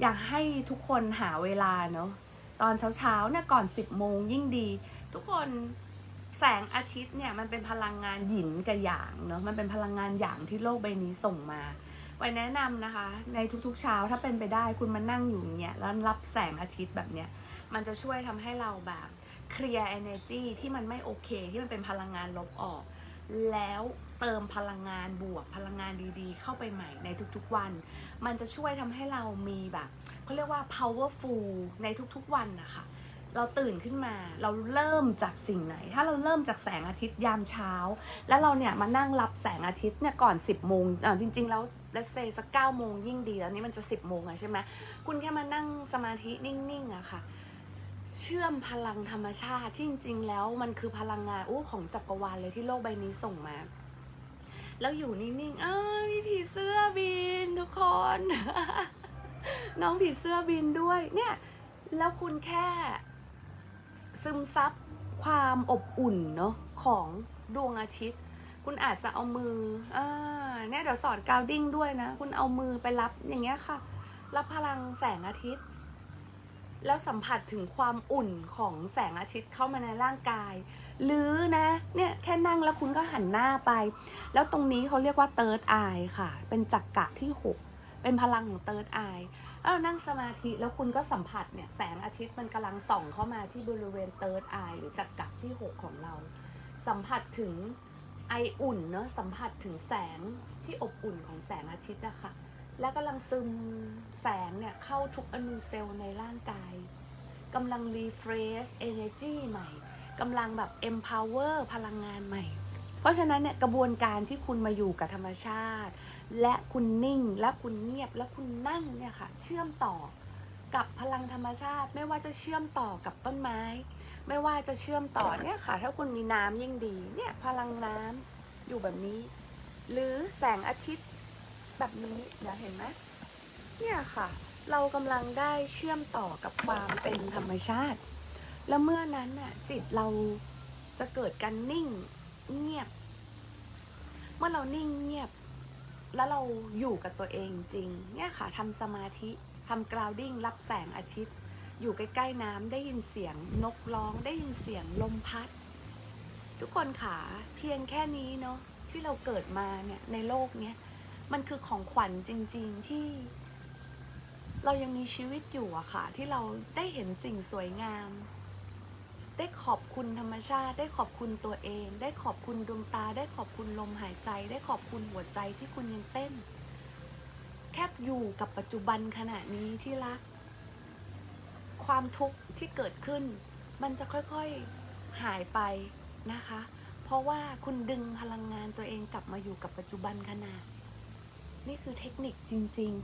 อยากให้ทุกคนหาเวลาเนาะตอนเช้าๆเนี่ยก่อน 10 โมงยิ่งดี ทุกคนแสงอาทิตย์เนี่ยมันเป็นพลังงานหยินกับหยางเนาะมันเป็นพลังงานหยางที่โลกใบนี้ส่งมาไว้แนะนำนะคะ ในทุกๆเช้าถ้าเป็นไปได้คุณมานั่งอยู่เงี้ยแล้วรับแสงอาทิตย์แบบเนี้ยมันจะช่วยทำให้เราแบบเคลียร์ energy ที่มันไม่โอเค ที่มันเป็นพลังงานลบออก แล้วเติมพลังงานบวกพลังงานดีๆ เข้าไปใหม่ในทุกๆวัน มันจะช่วยทำให้เรามีแบบเขาเรียกว่า powerful ในทุกๆวันนะคะเราตื่นขึ้นมาเราเริ่มจากสิ่งไหน ถ้าเราเริ่มจากแสงอาทิตย์ยามเช้า แล้วเราเนี่ยมานั่งรับแสงอาทิตย์เนี่ยก่อน 10โมงอ่าจริง ๆ แล้ว let's say สัก9โมงยิ่งดีแล้วนี้มันจะ 10โมงอะใช่ไหมคุณแค่มานั่งสมาธินิ่งๆอะค่ะ เชื่อมพลังธรรมชาติที่จริงๆ แล้วมันคือพลังงานอู้ของจักรวาลเลยที่โลกใบนี้ส่งมา แล้วอยู่นิ่งๆอ้าวมีผีเสื้อบินทุกคน น้องผีเสื้อบินด้วย เนี่ย แล้วคุณแค่ ซึมซับความอบอุ่นเนาะของดวงอาทิตย์ คุณอาจจะเอามืออ่าเนี่ยเดี๋ยวสอนกาวดิ้งด้วยนะ คุณเอามือไปรับอย่างเงี้ยค่ะ รับพลังแสงอาทิตย์ แล้วสัมผัสถึงความอุ่นของแสงอาทิตย์เข้ามาในร่างกาย หรือนะเนี่ยแค่นั่งแล้วคุณก็หันหน้าไป แล้วตรงนี้เขาเรียกว่า third eye ค่ะ เป็นจักกะที่ 6 เป็นพลังของ third eye แล้วเรานั่งสมาธิแล้วคุณก็สัมผัสเนี่ยแสงอาทิตย์มันกำลังส่องเข้ามาที่บริเวณ third eye หรือจักกะที่ 6 ของเรา สัมผัสถึงไออุ่นเนาะสัมผัสถึงแสงที่อบอุ่นของแสงอาทิตย์อะค่ะ และกำลังซึมแสงเนี่ยเข้าทุกอนูเซลล์ในร่างกายกำลัง refresh energy ใหม่กำลังแบบ empower พลังงานใหม่ เพราะฉะนั้นเนี่ยกระบวนการที่คุณมาอยู่กับธรรมชาติ และคุณนิ่งและคุณเงียบและคุณนั่งเนี่ยค่ะ เชื่อมต่อกับพลังธรรมชาติ ไม่ว่าจะเชื่อมต่อกับต้นไม้ ไม่ว่าจะเชื่อมต่อเนี่ยค่ะ ถ้าคุณมีน้ำยิ่งดีเนี่ยพลังน้ำอยู่แบบนี้ หรือแสงอาทิตย์ แบบนี้เดี๋ยวเห็นไหมเนี่ยค่ะ เรากำลังได้เชื่อมต่อกับความเป็นธรรมชาติ แล้วเมื่อนั้นน่ะจิตเราจะเกิดการนิ่งเงียบ เมื่อเรานิ่งเงียบ แล้วเราอยู่กับตัวเองจริง เนี่ยค่ะทำสมาธิทำกราวดิ้งรับแสงอาทิตย์ อยู่ใกล้ๆน้ำได้ยินเสียงนกร้องได้ยินเสียงลมพัด ทุกคนค่ะเพียงแค่นี้เนาะที่เราเกิดมาเนี่ยในโลกเนี้ย มันคือของขวัญจริง ๆที่ เรายังมีชีวิตอยู่อะค่ะ ที่เราได้เห็นสิ่งสวยงาม ได้ขอบคุณธรรมชาติ ได้ขอบคุณตัวเอง ได้ขอบคุณดวงตา ได้ขอบคุณลมหายใจ ได้ขอบคุณหัวใจที่คุณยังเต้น แค่อยู่กับปัจจุบันขณะนี้ที่รัก ความทุกข์ที่เกิดขึ้น มันจะค่อยๆหายไปนะคะ เพราะว่าคุณดึงพลังงานตัวเองกลับมาอยู่กับปัจจุบันขณะ นี่คือเทคนิคจริง ๆ